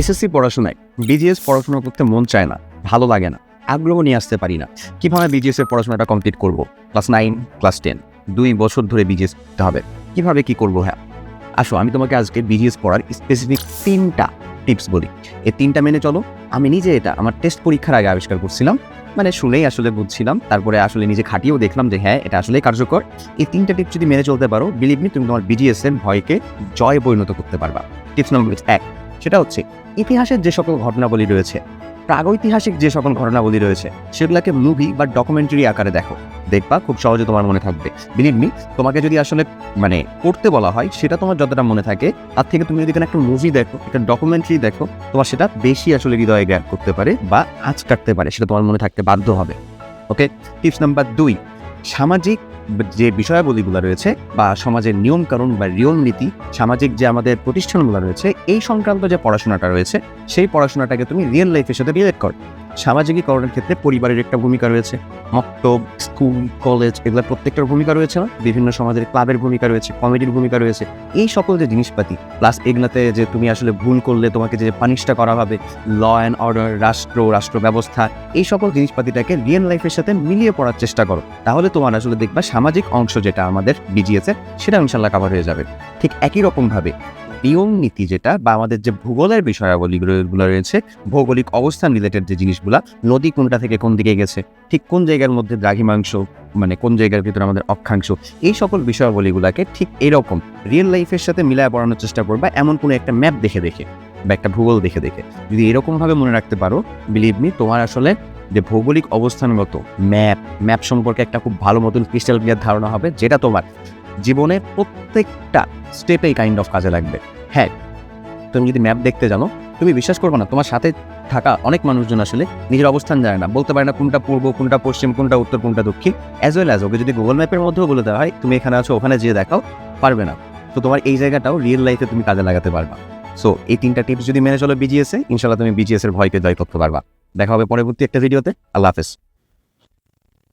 SSC পড়াশোনায় BGS পড়াশোনা করতে মন চায় না, ভালো লাগে না, আগ্রহ নিয়ে আসতে পারি না। কীভাবে বিজিএস এর পড়াশোনাটা কমপ্লিট করব? ক্লাস নাইন ক্লাস টেন দুই বছর ধরে বিজিএস করতে হবে। কীভাবে কি করব হ্যাঁ? আসো, আমি তোমাকে আজকে বিজিএস পড়ার স্পেসিফিক তিনটা টিপস বলি। এই তিনটা মেনে চলো। আমি নিজে এটা, আমার টেস্ট পরীক্ষার আগে আবিষ্কার করছিলাম। মানে শুনেই আসলে বুঝছিলাম, তারপরে আসলে নিজে খাটিয়েও দেখলাম যে হ্যাঁ এটা আসলে কার্যকর। এই তিনটা টিপস যদি মেনে চলতে পারো বিলিভ মি তুমি তোমার বিজিএস এর ভয়কে জয় পরিণত করতে পারবা। টিপস নম্বর এক সেটা হচ্ছে ইতিহাসের যে সকল ঘটনাবলী রয়েছে, প্রাগৈতিহাসিক যে সকল ঘটনাবলী রয়েছে, সেগুলোকে মুভি বা ডকুমেন্টারি আকারে দেখো। দেখবা, খুব সহজে তোমার মনে থাকবে। বিলিভ মি তোমাকে যদি আসলে মানে পড়তে বলা হয়, সেটা তোমার যতটা মনে থাকে, তার থেকে তুমি যদি একটা মুভি দেখো, একটা ডকুমেন্টারি দেখো, তোমার সেটা বেশি আসলে হৃদয়ে জ্ঞান করতে পারে বা আঁচ কাটতে পারে, সেটা তোমার মনে থাকতে বাধ্য হবে। ওকে টিপস নাম্বার দুই, সামাজিক যে বিষয়াবলীগুলো রয়েছে বা সমাজের নিয়মকানুন বা রিয়ল নীতি সামাজিক যে আমাদের প্রতিষ্ঠানগুলো রয়েছে, এই সংক্রান্ত যে পড়াশোনাটা রয়েছে, সেই পড়াশোনাটাকে তুমি রিয়েল লাইফের সাথে রিলেট কর। সামাজিকীকরণের ক্ষেত্রে পরিবারের একটা ভূমিকা রয়েছে। মক্তব স্কুল, কলেজ, এগুলোর প্রত্যেকটার ভূমিকা রয়েছে না? বিভিন্ন সমাজের ক্লাবের ভূমিকা রয়েছে, কমিটির ভূমিকা রয়েছে, এই সকল যে জিনিসপাতি প্লাস এগুলাতে যে তুমি আসলে ভুল করলে তোমাকে যে পানিশটা করা হবে ল অ্যান্ড অর্ডার রাষ্ট্র রাষ্ট্র ব্যবস্থা, এই সকল জিনিসপাতিটাকে রিয়েল লাইফের সাথে মিলিয়ে পড়ার চেষ্টা করো। তাহলে তোমার আসলে দেখবা সামাজিক অংশ যেটা আমাদের বিজিএস এর, সেটা ইনশাল্লাহ কাভার হয়ে যাবে। ঠিক একই রকমভাবে নিয়ম নীতি যেটা বা আমাদের যে ভূগোলের বিষয়াবলীগুলো রয়েছে, ভৌগোলিক অবস্থান রিলেটেড যে জিনিসগুলা, নদী কোনটা থেকে কোন দিকে গেছে, ঠিক কোন জায়গার মধ্যে দ্রাঘিমাংশ মানে কোন জায়গার ভিতরে আমাদের অক্ষাংশ, এই সকল বিষয়াবলীগুলোকে ঠিক এরকম রিয়েল লাইফের সাথে মিলায় পড়ানোর চেষ্টা করবা, এমন কোনো একটা ম্যাপ দেখে দেখে বা একটা ভূগোল দেখে দেখে। যদি এরকমভাবে মনে রাখতে পারো বিলিভ মি তোমার আসলে যে ভৌগোলিক অবস্থানগত ম্যাপ ম্যাপ সম্পর্কে একটা খুব ভালো মতন ক্রিস্টাল ক্লিয়ার ধারণা হবে, যেটা তোমার জীবনের প্রত্যেকটা স্টেপেই কাইন্ড অফ কাজে লাগবে। হ্যাঁ তুমি যদি ম্যাপ দেখতে জানো, তুমি বিশ্বাস করবে না, তোমার সাথে থাকা অনেক মানুষজন আসলে নিজের অবস্থান জানে না। বলতে পারে না কোনটা পূর্ব, কোনটা পশ্চিম, কোনটা উত্তর, কোনটা দক্ষিণ। অ্যাজ ওয়েল অ্যাজ ওকে যদি গুগল ম্যাপের মধ্যেও বলে দেওয়া হয়, তুমি এখানে আছো, ওখানে যেয়ে দেখাও, পারবে না। তো তোমার এই জায়গাটাও রিয়েল লাইফে তুমি কাজে লাগাতে পারবা। সো এই তিনটা টিপস যদি মেনে চলো বিজিএস ইনশাল্লাহ তুমি বিজিএস এর ভয়কে জয় করতে পারবা। দেখা হবে পরবর্তী একটা ভিডিওতে আল্লাহ হাফেজ।